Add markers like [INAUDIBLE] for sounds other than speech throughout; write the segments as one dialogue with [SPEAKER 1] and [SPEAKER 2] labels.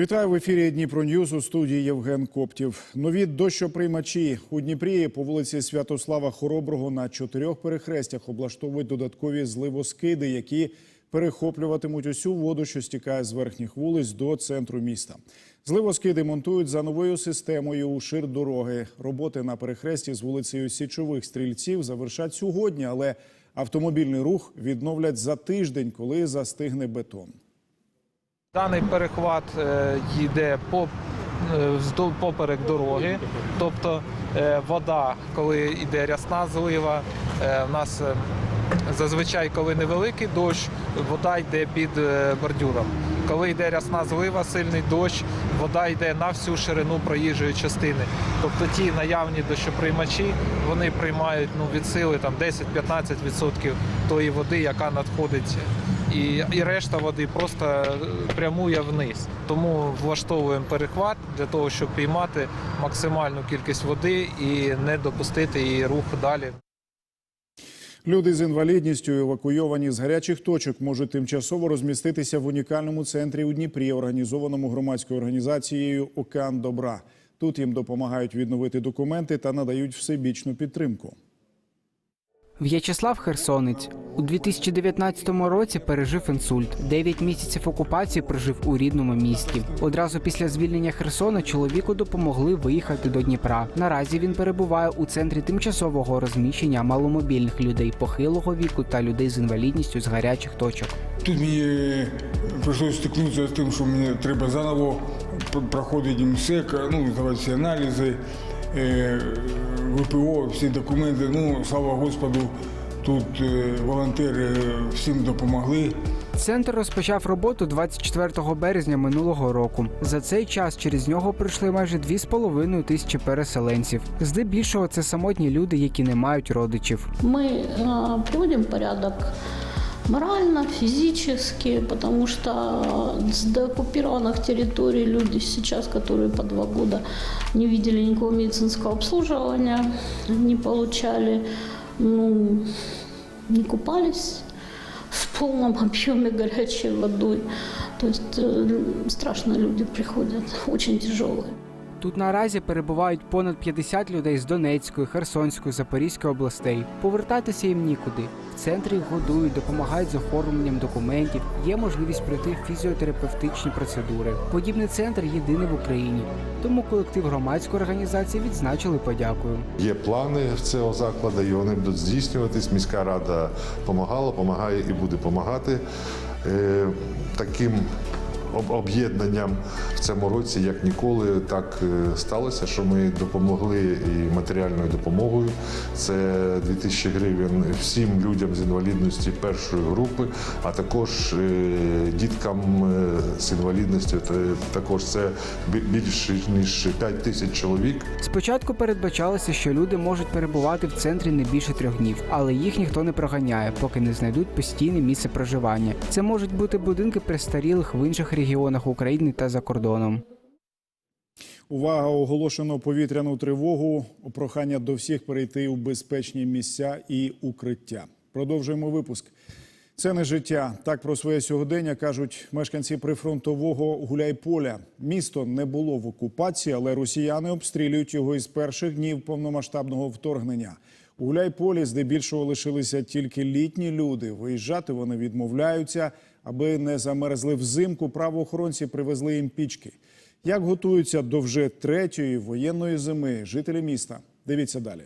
[SPEAKER 1] Вітаю в ефірі Дніпро Ньюз у студії Євген Коптів. Нові дощоприймачі у Дніпрі по вулиці Святослава Хороброго на чотирьох перехрестях облаштовують додаткові зливоскиди, які перехоплюватимуть усю воду, що стікає з верхніх вулиць до центру міста. Зливоскиди монтують за новою системою у шир дороги. Роботи на перехресті з вулицею Січових стрільців завершать сьогодні, але автомобільний рух відновлять за тиждень, коли застигне бетон.
[SPEAKER 2] Даний перехват е, йде по е, поперек дороги, тобто е, вода, коли йде рясна злива, в нас зазвичай, коли невеликий дощ, вода йде під бордюром. Коли йде рясна злива, сильний дощ, вода йде на всю ширину проїжджої частини. Тобто ті наявні дощоприймачі вони приймають ну, від сили 10-15% тої води, яка надходить і, і решта води просто е, прямує вниз. Тому влаштовуємо перехват для того, щоб піймати максимальну кількість води і не допустити її рух далі.
[SPEAKER 1] Люди з інвалідністю, евакуйовані з гарячих точок, можуть тимчасово розміститися в унікальному центрі у Дніпрі, організованому громадською організацією Океан Добра. Тут їм допомагають відновити документи та надають всебічну підтримку.
[SPEAKER 3] В'ячеслав Херсонець у 2019 році пережив інсульт. Дев'ять місяців окупації прожив у рідному місті. Одразу після звільнення Херсона чоловіку допомогли виїхати до Дніпра. Наразі він перебуває у центрі тимчасового розміщення маломобільних людей похилого віку та людей з інвалідністю з гарячих точок.
[SPEAKER 4] Тут мені прийшлося стикнутися з тим, що мені треба заново пр- проходити МСЕК, ну, здавати всі аналізи, ВПО, всі документи. Ну, слава Господу, тут е, волонтери всім допомогли.
[SPEAKER 3] Центр розпочав роботу 24 березня минулого року. За цей час через нього пройшли майже 2,5 тисячі переселенців. Здебільшого це самотні люди, які не мають родичів.
[SPEAKER 5] Мы э, приводим порядок морально, физически, потому что с деоккупированных территорий люди сейчас, которые по два года не видели никакого медицинского обслуживания, не получали, ну, не купались в полном объеме горячей водой. То есть э, страшно люди приходят, очень тяжелые.
[SPEAKER 3] Тут наразі перебувають понад 50 людей з Донецької, Херсонської, Запорізької областей. Повертатися їм нікуди. В центрі їх годують, допомагають з оформленням документів. Є можливість пройти фізіотерапевтичні процедури. Подібний центр єдиний в Україні. Тому колектив громадської організації відзначили подякою.
[SPEAKER 6] Є плани цього закладу, і вони будуть здійснюватись. Міська рада допомагала, допомагає і буде допомагати Е, таким об'єднанням в цьому році, як ніколи, так е, сталося, що ми допомогли і матеріальною допомогою. Це 2000 гривень всім людям з інвалідності першої групи, а також е, діткам е, з інвалідністю. Також це більше ніж 5 тисяч чоловік.
[SPEAKER 3] Спочатку передбачалося, що люди можуть перебувати в центрі не більше трьох днів, але їх ніхто не проганяє, поки не знайдуть постійне місце проживання. Це можуть бути будинки престарілих в інших регіонах України та за кордоном.
[SPEAKER 1] Увага! Оголошено повітряну тривогу. Прохання до всіх перейти у безпечні місця і укриття. Продовжуємо випуск. Це не життя. Так про своє сьогодення кажуть мешканці прифронтового Гуляйполя. Місто не було в окупації, але росіяни обстрілюють його із перших днів повномасштабного вторгнення. У Гуляйполі здебільшого лишилися тільки літні люди. Виїжджати вони відмовляються, аби не замерзли взимку. Правоохоронці привезли їм пічки. Як готуються до вже третьої воєнної зими жителі міста? Дивіться далі.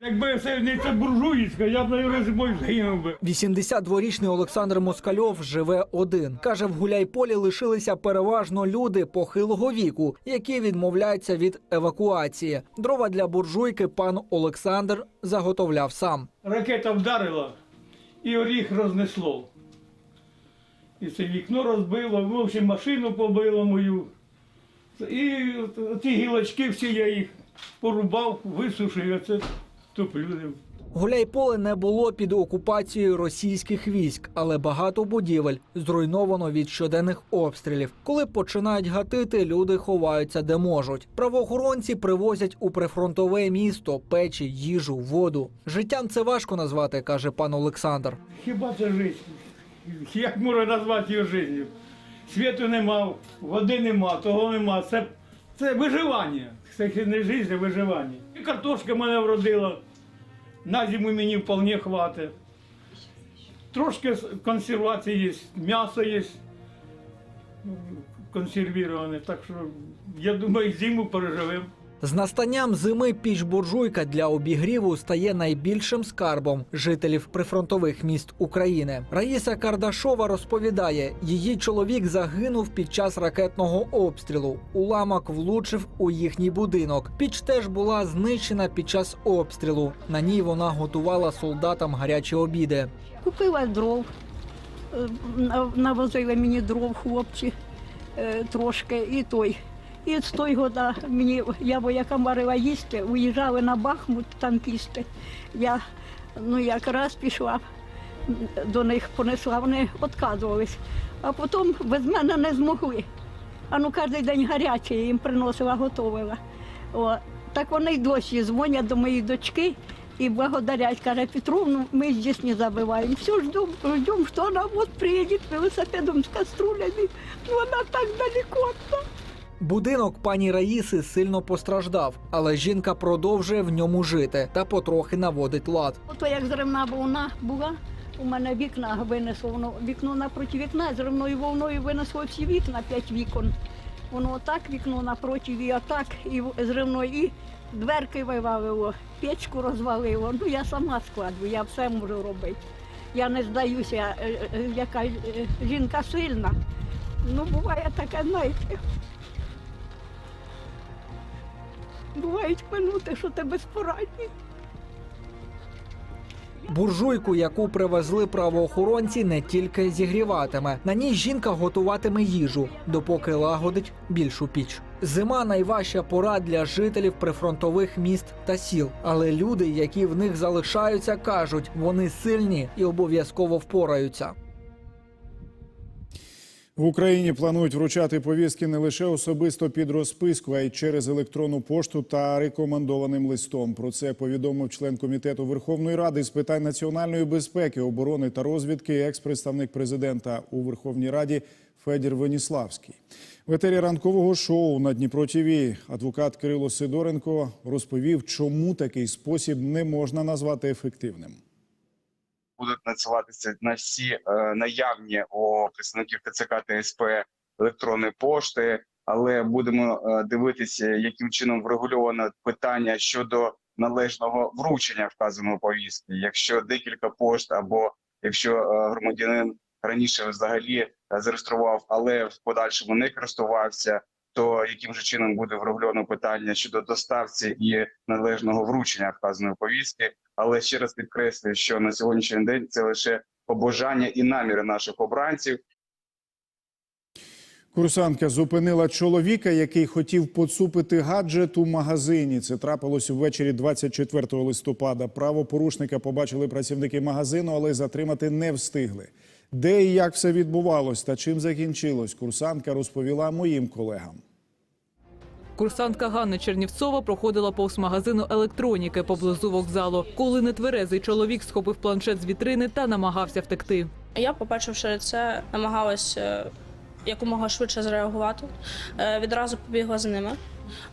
[SPEAKER 7] Якби це не це буржуїцька, я б на зимою згинув би.
[SPEAKER 8] 82-річний Олександр Москальов живе один. Каже, в Гуляйполі лишилися переважно люди похилого віку, які відмовляються від евакуації. Дрова для буржуйки пан Олександр заготовляв сам.
[SPEAKER 7] Ракета вдарила і оріх рознесло. І це вікно розбило, в общем, машину побило мою. І ці гілочки всі я їх порубав, висушив, і оце топлю.
[SPEAKER 8] Гуляйполе не було під окупацією російських військ, але багато будівель зруйновано від щоденних обстрілів. Коли починають гатити, люди ховаються де можуть. Правоохоронці привозять у прифронтове місто печі, їжу, воду. Життям це важко назвати, каже пан Олександр.
[SPEAKER 7] Хіба це життя? Як можна назвати його життю? світу нема, води нема, того нема. Це, це виживання. Це не життя, а виживання. І картошка мене вродила. На зиму мені вполне хватить. Трошки консервації є, м'ясо є м, консервіроване. Так що я думаю, зиму переживемо.
[SPEAKER 8] З настанням зими піч буржуйка для обігріву стає найбільшим скарбом жителів прифронтових міст України. Раїса Кардашова розповідає, її чоловік загинув під час ракетного обстрілу. Уламок влучив у їхній будинок. Піч теж була знищена під час обстрілу. На ній вона готувала солдатам гарячі обіди.
[SPEAKER 9] Купила дров, е, нав- навозили мені дров хлопці е, трошки і той. І з той года мені я вояка марила їсти, уїжджали на Бахмут танкісти. Я ну якраз пішла до них, понесла, вони відказувались. А потім без мене не змогли. А ну кожен день гаряче їм приносила, готувала. О, так вони й досі дзвонять до моєї дочки і благодарять. Каже, Петровну, ми здесь не забываем. Все ждем, ждем, что она вот приедет велосипедом с каструлями. Но она так далеко от.
[SPEAKER 8] Будинок пані Раїси сильно постраждав, але жінка продовжує в ньому жити та потрохи наводить лад.
[SPEAKER 9] Ото як зривна волна була, у мене вікна винесло, воно вікно напроти вікна, зривною волною винесло всі вікна, п'ять вікон. Воно отак вікно напроти, і отак, і зривною, і дверки вивалило, печку розвалило. Ну я сама складу, я все можу робити. Я не здаюся, е, е, яка е, жінка сильна. Ну, буває таке, знаєте. Бувають минути, що ти безпорадні.
[SPEAKER 8] Буржуйку, яку привезли правоохоронці, не тільки зігріватиме. На ній жінка готуватиме їжу, допоки лагодить більшу піч. Зима найважча пора для жителів прифронтових міст та сіл. Але люди, які в них залишаються, кажуть, вони сильні і обов'язково впораються.
[SPEAKER 1] В Україні планують вручати повістки не лише особисто під розписку, а й через електронну пошту та рекомендованим листом. Про це повідомив член комітету Верховної Ради з питань національної безпеки, оборони та розвідки, екс-представник президента у Верховній Раді Федір Веніславський. В етері ранкового шоу на Дніпро ТІВІ адвокат Кирило Сидоренко розповів, чому такий спосіб не можна назвати ефективним.
[SPEAKER 10] Будуть надсилатися на всі е, наявні у представників ТЦК та СП електронної пошти, але будемо е, дивитися, яким чином врегульовано питання щодо належного вручення вказаної повістки. Якщо декілька пошт, або якщо е, громадянин раніше взагалі зареєстрував, але в подальшому не користувався. То яким же чином буде врегульовано питання щодо доставці і належного вручення вказаної повістки, але ще раз підкреслюю, що на сьогоднішній день це лише побажання і наміри наших обранців.
[SPEAKER 1] Курсантка зупинила чоловіка, який хотів поцупити гаджет у магазині. Це трапилось ввечері 24 листопада. Правопорушника побачили працівники магазину, але затримати не встигли. Де і як все відбувалось та чим закінчилось, курсантка розповіла моїм колегам.
[SPEAKER 11] Курсантка Ганна Чернівцова проходила повз магазину електроніки поблизу вокзалу, коли нетверезий чоловік схопив планшет з вітрини та намагався втекти.
[SPEAKER 12] Я, побачивши це, намагалась е, якомога швидше зреагувати. Е, Відразу побігла за ними.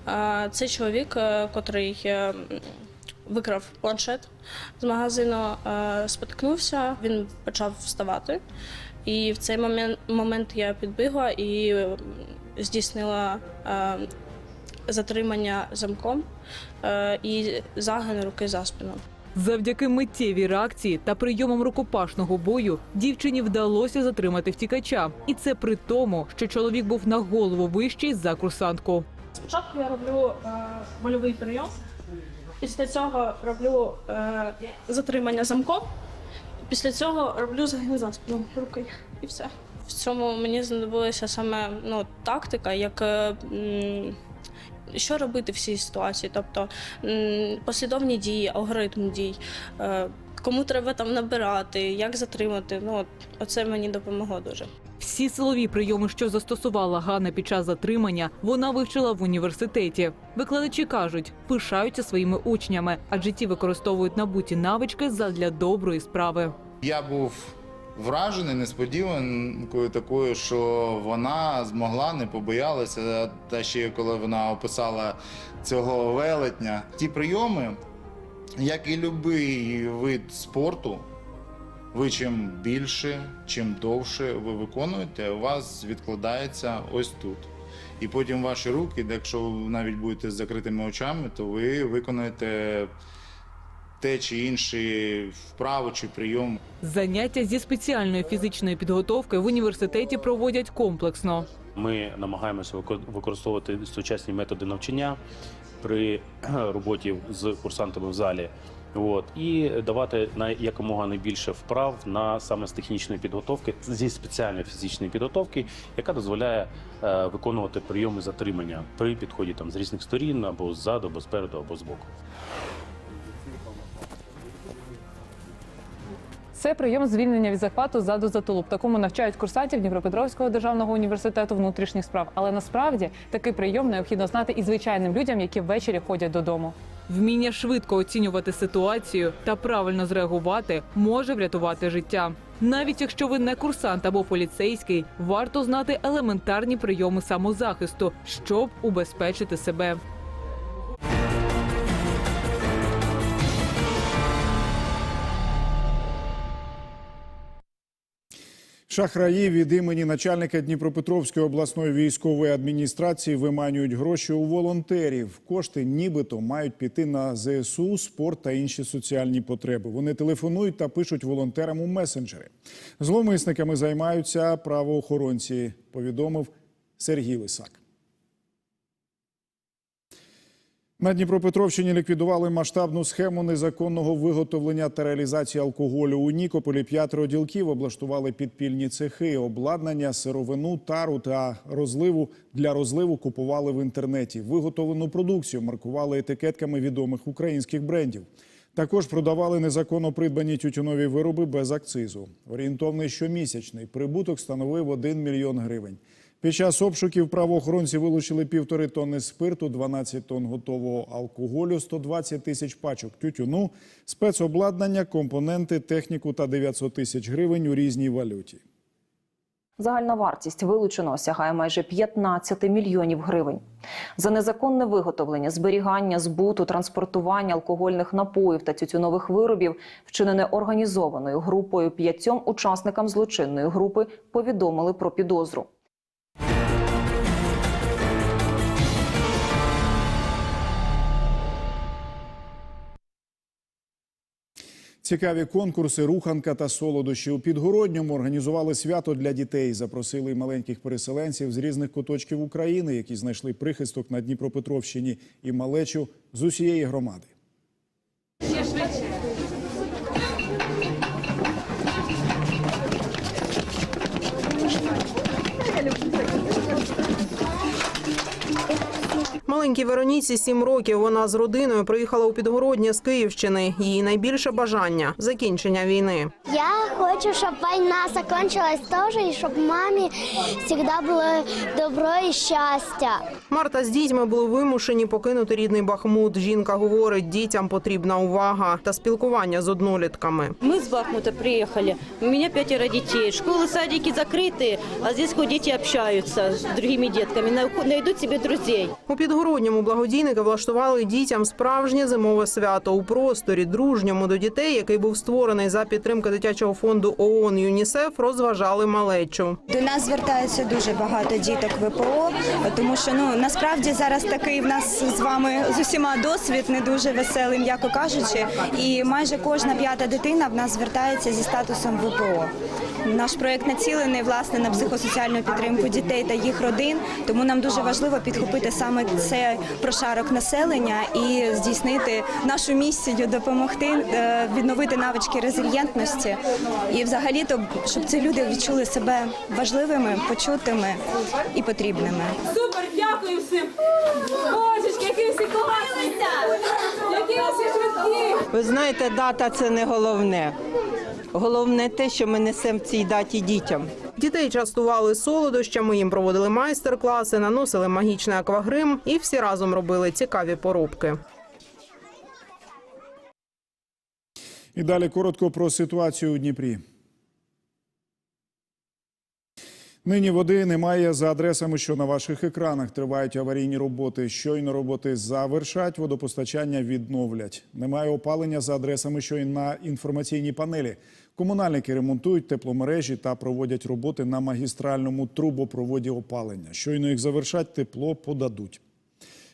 [SPEAKER 12] Е, Цей чоловік, котрий викрав планшет з магазину, споткнувся, він почав вставати. І в цей момент, момент я підбігла і здійснила затримання замком е, і загин руки за спину.
[SPEAKER 11] Завдяки миттєвій реакції та прийомам рукопашного бою дівчині вдалося затримати втікача, і це при тому, що чоловік був на голову вищий за курсантку.
[SPEAKER 12] Спочатку я роблю е, больовий прийом. Після цього роблю е, затримання замком. Після цього роблю загин за спину руки. І все. В цьому мені знадобилася саме ну, тактика, як е, м, що робити в цій ситуації. Тобто послідовні дії, алгоритм дій, е, кому треба там набирати, як затримати. Ну, оце мені допомогло дуже.
[SPEAKER 11] Всі силові прийоми, що застосувала Ганна під час затримання, вона вивчила в університеті. Викладачі кажуть, пишаються своїми учнями, адже ті використовують набуті навички задля доброї справи.
[SPEAKER 13] Я був вражений несподіванкою такою, що вона змогла, не побоялася. Та ще коли вона описала цього велетня. Ті прийоми, як і будь-який вид спорту, ви чим більше, чим довше ви виконуєте, у вас відкладається ось тут. І потім ваші руки, якщо ви навіть будете з закритими очами, то ви виконаєте те чи інше вправу чи прийом.
[SPEAKER 11] Заняття зі спеціальної фізичної підготовки в університеті проводять комплексно.
[SPEAKER 14] Ми намагаємося використовувати сучасні методи навчання при [CLEARS THROAT] роботі з курсантами в залі. От і давати на якомога найбільше вправ на саме з технічної підготовки зі спеціальної фізичної підготовки, яка дозволяє е, виконувати прийоми затримання при підході там з різних сторін або ззаду, або спереду, або збоку.
[SPEAKER 11] Це прийом звільнення від захвату ззаду за тулуб. Такому навчають курсантів Дніпропетровського державного університету внутрішніх справ. Але насправді такий прийом необхідно знати і звичайним людям, які ввечері ходять додому. Вміння швидко оцінювати ситуацію та правильно зреагувати може врятувати життя. Навіть якщо ви не курсант або поліцейський, варто знати елементарні прийоми самозахисту, щоб убезпечити себе.
[SPEAKER 1] Шахраї від імені начальника Дніпропетровської обласної військової адміністрації виманюють гроші у волонтерів. Кошти нібито мають піти на ЗСУ, спорт та інші соціальні потреби. Вони телефонують та пишуть волонтерам у месенджери. Зловмисниками займаються правоохоронці. Повідомив Сергій Лисак. На Дніпропетровщині ліквідували масштабну схему незаконного виготовлення та реалізації алкоголю. У Нікополі п'ятеро ділків облаштували підпільні цехи, обладнання, сировину, тару та розливу для розливу купували в інтернеті. Виготовлену продукцію маркували етикетками відомих українських брендів. Також продавали незаконно придбані тютюнові вироби без акцизу. Орієнтовний щомісячний прибуток становив 1 мільйон гривень. Під час обшуків правоохоронці вилучили півтори тонни спирту, 12 тонн готового алкоголю, 120 тисяч пачок тютюну, спецобладнання, компоненти, техніку та 900 тисяч гривень у різній валюті.
[SPEAKER 15] Загальна вартість вилученого сягає майже 15 мільйонів гривень. За незаконне виготовлення, зберігання, збуту, транспортування алкогольних напоїв та тютюнових виробів, вчинене організованою групою п'ятьом учасникам злочинної групи, повідомили про підозру.
[SPEAKER 1] Цікаві конкурси, руханка та солодощі у Підгородньому організували свято для дітей. Запросили маленьких переселенців з різних куточків України, які знайшли прихисток на Дніпропетровщині і малечу з усієї громади.
[SPEAKER 16] Маленькій Вероніці сім років. Вона з родиною приїхала у Підгороднє з Київщини. Її найбільше бажання закінчення війни.
[SPEAKER 17] Я хочу, щоб війна закінчилась теж, і щоб мамі завжди було добро і щастя.
[SPEAKER 16] Марта з дітьми були вимушені покинути рідний Бахмут. Жінка говорить, дітям потрібна увага та спілкування з однолітками.
[SPEAKER 18] Мы с Бахмута приехали. У меня пятеро детей. Школы, садики закрыты, а здесь хоть дети общаются с другими детками, на- найдут себе друзей.
[SPEAKER 16] У Підгородньому благодійники влаштували дітям справжнє зимове свято у просторі, дружньому до дітей, який був створений за підтримки дитячого фонду ООН ЮНІСЕФ, розважали малечу.
[SPEAKER 19] До нас звертаються дуже багато діток ВПО, тому що ну насправді зараз такий в нас з вами з усіма досвід не дуже веселий, м'яко кажучи. І майже кожна п'ята дитина в нас звертається зі статусом ВПО. Наш проект націлений власне на психосоціальну підтримку дітей та їх родин. Тому нам дуже важливо підхопити саме цей прошарок населення і здійснити нашу місію, допомогти е, відновити навички резильєнтності і, взагалі, то щоб ці люди відчули себе важливими, почутими і потрібними.
[SPEAKER 20] Супер, дякую всім. Божечки, які всі класні. Які всі швидкі.
[SPEAKER 21] Ви знаєте, дата це не головне. Головне те, що ми несемо в цій даті дітям.
[SPEAKER 16] Дітей частували солодощами, їм проводили майстер-класи, наносили магічний аквагрим і всі разом робили цікаві поробки.
[SPEAKER 1] І далі коротко про ситуацію у Дніпрі. Нині води немає за адресами, що на ваших екранах тривають аварійні роботи. Щойно роботи завершать, водопостачання відновлять. Немає опалення за адресами, що і на інформаційній панелі. Комунальники ремонтують тепломережі та проводять роботи на магістральному трубопроводі опалення. Щойно їх завершать, тепло подадуть.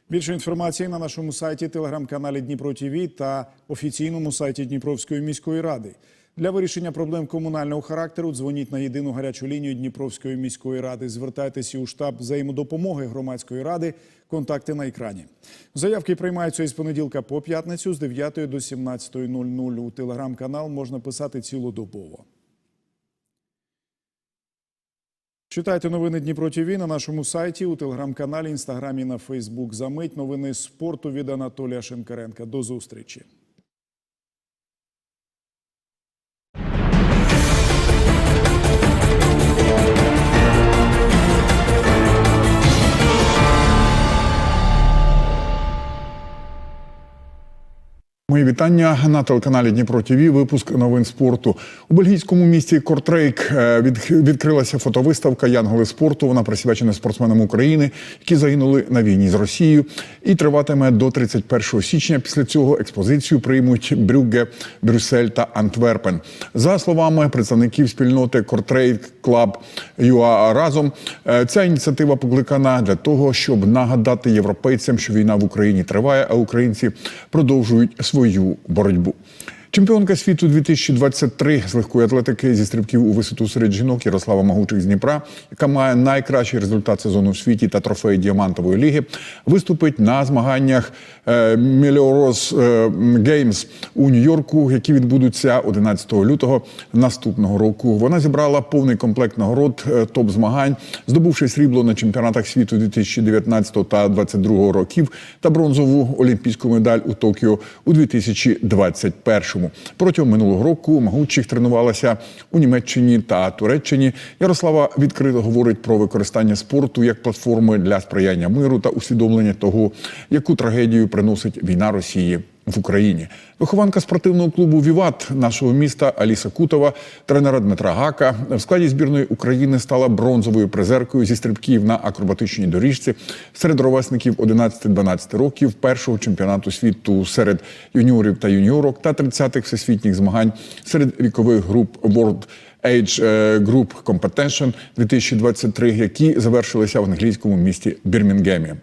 [SPEAKER 1] Більше інформації на нашому сайті, телеграм-каналі Дніпро ТІВІ та офіційному сайті Дніпровської міської ради. Для вирішення проблем комунального характеру дзвоніть на єдину гарячу лінію Дніпровської міської ради. Звертайтеся у штаб взаємодопомоги громадської ради. Контакти на екрані. Заявки приймаються із понеділка по п'ятницю з 9 до 17.00. У телеграм-канал можна писати цілодобово. Читайте новини Дніпро ТІВІ на нашому сайті, у телеграм-каналі, інстаграмі на Фейсбук. Замить новини спорту від Анатолія Шинкаренка. До зустрічі.
[SPEAKER 22] Мої вітання на телеканалі Дніпро ТІВІ. Випуск новин спорту у бельгійському місті Кортрейк е, від- відкрилася фотовиставка Янголи спорту. Вона присвячена спортсменам України, які загинули на війні з Росією, і триватиме до 31 січня. Після цього експозицію приймуть Брюгге, Брюссель та Антверпен. За словами представників спільноти Кортрейк Клаб ЮА разом, е, ця ініціатива покликана для того, щоб нагадати європейцям, що війна в Україні триває, а українці продовжують свою боротьбу. Чемпіонка світу 2023 з легкої атлетики зі стрибків у висоту серед жінок Ярослава Магучих з Дніпра, яка має найкращий результат сезону в світі та трофей діамантової ліги, виступить на змаганнях Меліорос е, Геймс у Нью-Йорку, які відбудуться 11 лютого наступного року. Вона зібрала повний комплект нагород е, топ змагань, здобувши срібло на чемпіонатах світу 2019 та 2022 років та бронзову олімпійську медаль у Токіо у 2021. Протягом минулого року Магучих тренувалася у Німеччині та Туреччині. Ярослава відкрито говорить про використання спорту як платформи для сприяння миру та усвідомлення того, яку трагедію приносить війна Росії. В Україні вихованка спортивного клубу Віват нашого міста Аліса Кутова, тренера Дмитра Гака в складі збірної України стала бронзовою призеркою зі стрибків на акробатичній доріжці серед ровесників 11-12 років першого чемпіонату світу серед юніорів та юніорок та 30-х всесвітніх змагань серед вікових груп World Age е, Group Competition 2023, які завершилися в англійському місті Бірмінгемі.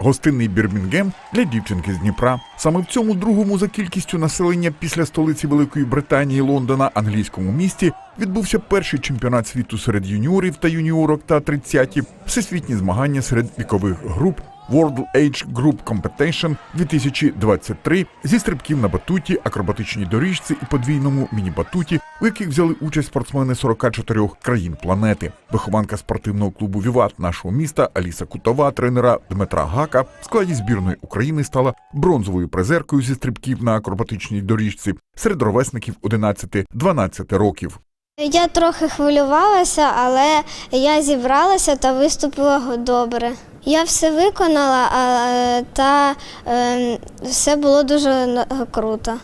[SPEAKER 23] Гостинний Бірмінгем для дівчинки з Дніпра. Саме в цьому другому за кількістю населення після столиці Великої Британії Лондона англійському місті відбувся перший чемпіонат світу серед юніорів та юніорок та 30-ті, всесвітні змагання серед вікових груп World Age Group Competition 2023 зі стрибків на батуті, акробатичній доріжці і подвійному міні-батуті, у яких взяли участь спортсмени 44 країн планети. Вихованка спортивного клубу Віват нашого міста Аліса Кутова, тренера Дмитра Гака в складі збірної України стала бронзовою призеркою зі стрибків на акробатичній доріжці серед ровесників 11-12 років.
[SPEAKER 17] Я трохи хвилювалася, але я зібралася та виступила добре. Я все виконала, а, та е, все було дуже круто.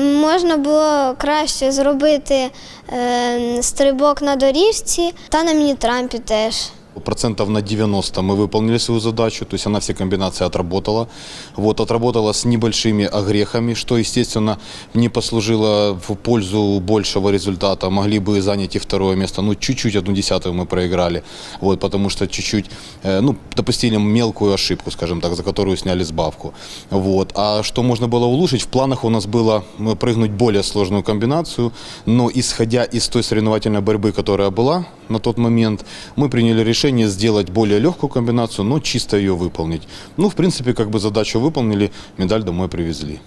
[SPEAKER 17] Можна було краще зробити е, стрибок на доріжці та на міні-трампі теж.
[SPEAKER 24] Процентов на 90 мы выполнили свою задачу, то есть она все комбинации отработала. Вот, отработала с небольшими огрехами, что, естественно, не послужило в пользу большего результата. Могли бы занять и второе место, ну, чуть-чуть, одну десятую мы проиграли, вот, потому что чуть-чуть, э, ну, допустили мелкую ошибку, скажем так, за которую сняли сбавку. Вот. А что можно было улучшить? В планах у нас было э, прыгнуть более сложную комбинацию, но исходя из той соревновательной борьбы, которая была на тот момент, мы приняли решение сделать более легкую комбинацию, но чисто ее выполнить. Ну, в принципе, как бы задачу выполнили, медаль домой привезли.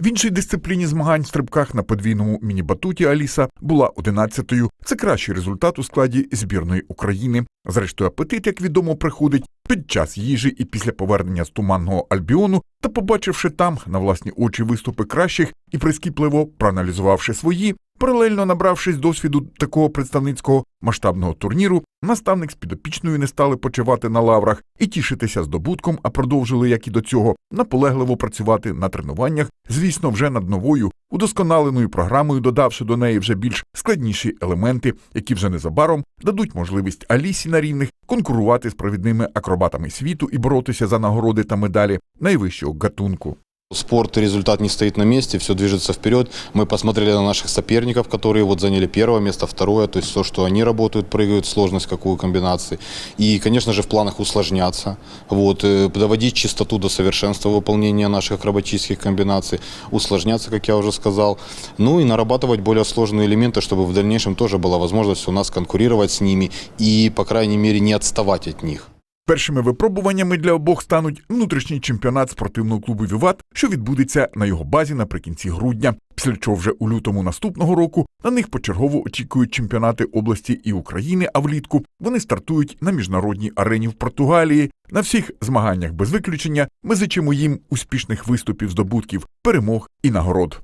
[SPEAKER 23] В іншій дисципліні змагань в стрибках на подвійному міні-батуті Аліса була 11-ю. Це кращий результат у складі збірної України. Зрештою, апетит, як відомо, приходить під час їжі і після повернення з туманного альбіону, та побачивши там на власні очі виступи кращих і прискіпливо проаналізувавши свої, паралельно набравшись досвіду такого представницького масштабного турніру, наставник з підопічною не стали почивати на лаврах і тішитися здобутком, а продовжили, як і до цього, наполегливо працювати на тренуваннях, звісно, вже над новою, удосконаленою програмою, додавши до неї вже більш складніші елементи, які вже незабаром дадуть можливість Алісі на рівних, конкурувати з провідними акробатами світу і боротися за нагороди та медалі найвищого гатунку.
[SPEAKER 24] Спорт и результат не стоит на месте, все движется вперед. Мы посмотрели на наших соперников, которые вот заняли первое место, второе, то есть то, что они работают, прыгают, сложность какую комбинации. И, конечно же, в планах усложняться, вот, э, доводить чистоту до совершенства выполнения наших акробатических комбинаций, усложняться, как я уже сказал, ну и нарабатывать более сложные элементы, чтобы в дальнейшем тоже была возможность у нас конкурировать с ними и, по крайней мере, не отставать от них.
[SPEAKER 23] Першими випробуваннями для обох стануть внутрішній чемпіонат спортивного клубу Віват, що відбудеться на його базі наприкінці грудня. Після чого вже у лютому наступного року на них почергово очікують чемпіонати області і України. А влітку вони стартують на міжнародній арені в Португалії. На всіх змаганнях без виключення ми зичимо їм успішних виступів, здобутків, перемог і нагород.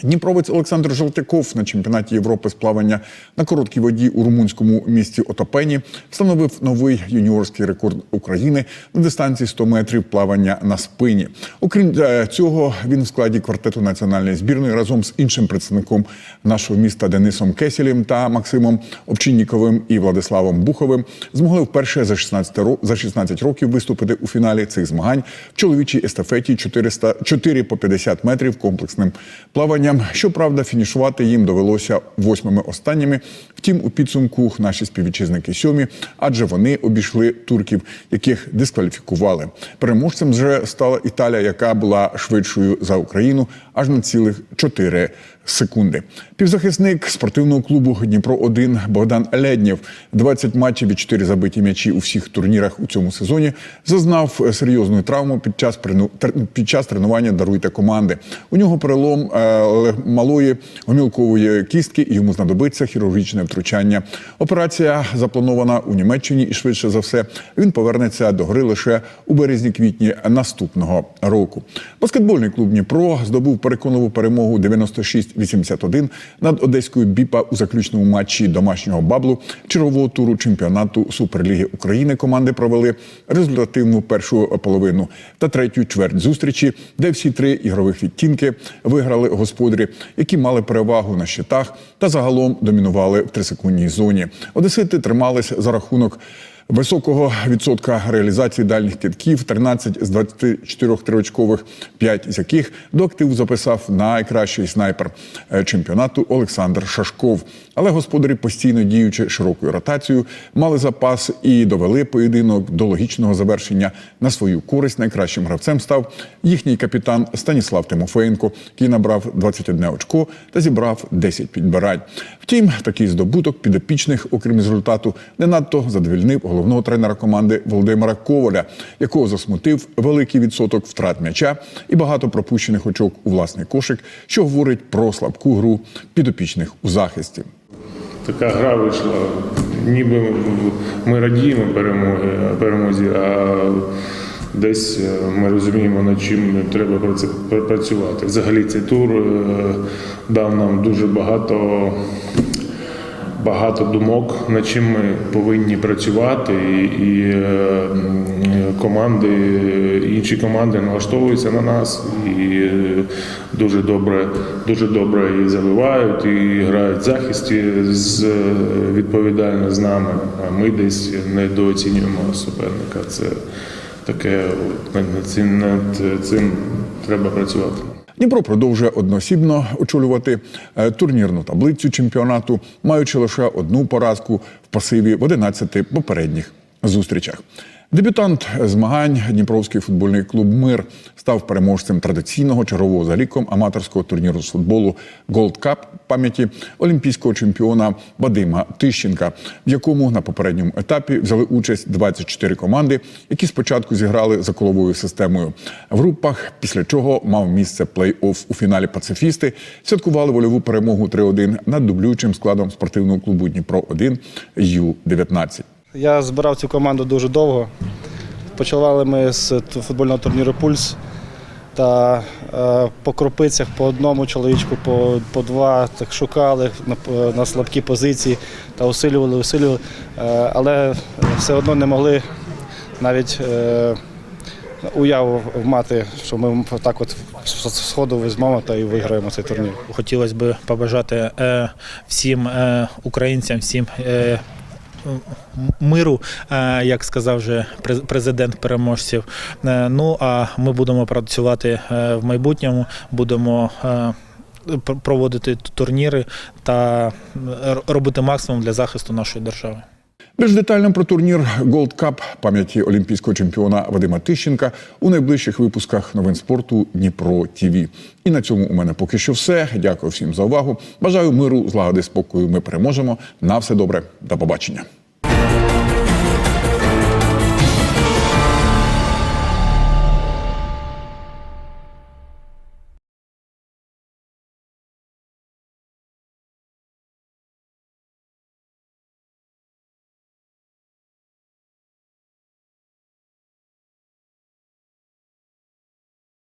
[SPEAKER 22] Дніпровець Олександр Жолтяков на чемпіонаті Європи з плавання на короткій воді у румунському місті Отопені встановив новий юніорський рекорд України на дистанції 100 метрів плавання на спині. Окрім е, цього, він в складі квартету національної збірної разом з іншим представником нашого міста Денисом Кесілем та Максимом Овчинніковим і Владиславом Буховим змогли вперше за 16 ро- за 16 років виступити у фіналі цих змагань в чоловічій естафеті 400, 4 по 50 метрів комплексним плаванням. Щоправда, фінішувати їм довелося восьмими останніми. Втім, у підсумку наші співвітчизники сьомі, адже вони обійшли турків, яких дискваліфікували. Переможцем вже стала Італія, яка була швидшою за Україну аж на цілих 4 секунди. Півзахисник спортивного клубу Дніпро 1 Богдан Леднєв 20 матчів і 4 забиті м'ячі у всіх турнірах у цьому сезоні. Зазнав серйозну травму під час під час тренування даруйте команди. У нього перелом е, малої гомілкової кістки, і йому знадобиться хірургічне втручання. Операція запланована у Німеччині, і швидше за все він повернеться до гри лише у березні-квітні наступного року. Баскетбольний клуб Дніпро здобув переконливу перемогу 96-81 над одеською біпа у заключному матчі домашнього баблу чергового туру чемпіонату Суперліги України. Команди провели результативну першу половину та третю чверть зустрічі, де всі три ігрових відтінки виграли господарі, які мали перевагу на щитах та загалом домінували в трисекундній зоні. Одесити тримались за рахунок. Високого відсотка реалізації дальніх китків 13 з 24 триочкових, 5 з яких до активу записав найкращий снайпер е, чемпіонату Олександр Шашков. Але господарі, постійно діючи широкою ротацією, мали запас і довели поєдинок до логічного завершення на свою користь. Найкращим гравцем став їхній капітан Станіслав Тимофеєнко, який набрав 21 очко та зібрав 10 підбирань. Втім, такий здобуток підопічних, окрім результату, не надто задовільнив головного тренера команди Володимира Коваля, якого засмутив великий відсоток втрат м'яча і багато пропущених очок у власний кошик, що говорить про слабку гру підопічних у захисті.
[SPEAKER 25] така гра вийшла. Ніби ми радіємо перемоги, перемозі, а десь е, ми розуміємо, над чим треба працювати. Взагалі цей тур е, дав нам дуже багато. Багато думок, над чим ми повинні працювати, і, і е, команди, інші команди налаштовуються на нас і е, дуже добре, дуже добре і забивають, і грають захисті з е, відповідально з нами. А ми десь недооцінюємо суперника. Це таке над цим треба працювати.
[SPEAKER 22] Дніпро продовжує одноосібно очолювати е, турнірну таблицю чемпіонату, маючи лише одну поразку в пасиві в 11 попередніх зустрічах. Дебютант змагань Дніпровський футбольний клуб Мир став переможцем традиційного чергового за ліком аматорського турніру з футболу Gold Cup пам'яті олімпійського чемпіона Вадима Тищенка, в якому на попередньому етапі взяли участь 24 команди, які спочатку зіграли за коловою системою в групах, після чого мав місце плей-офф у фіналі пацифісти. Святкували вольову перемогу 3-1 над дублюючим складом спортивного клубу Дніпро 1 Ю-19.
[SPEAKER 26] Я збирав цю команду дуже довго. Почали ми з футбольного турніру Пульс. Та е, по крупицях по одному чоловічку, по, по два так шукали на, на слабкі позиції та усилювали, усилювали. Е, але все одно не могли навіть е, уяву мати, що ми так от сходу візьмемо та і виграємо цей турнір.
[SPEAKER 27] Хотілося б побажати всім українцям, всім
[SPEAKER 28] миру, е, як сказав вже президент переможців. Е, Ну а ми будемо працювати е, в майбутньому, будемо проводити турніри та робити максимум для захисту нашої держави.
[SPEAKER 22] Більш детально про турнір Gold Cup пам'яті олімпійського чемпіона Вадима Тищенка у найближчих випусках новин спорту Дніпро ТІВІ. І на цьому у мене поки що все. Дякую всім за увагу. Бажаю миру, злагоди, спокою. Ми переможемо. На все добре. До побачення.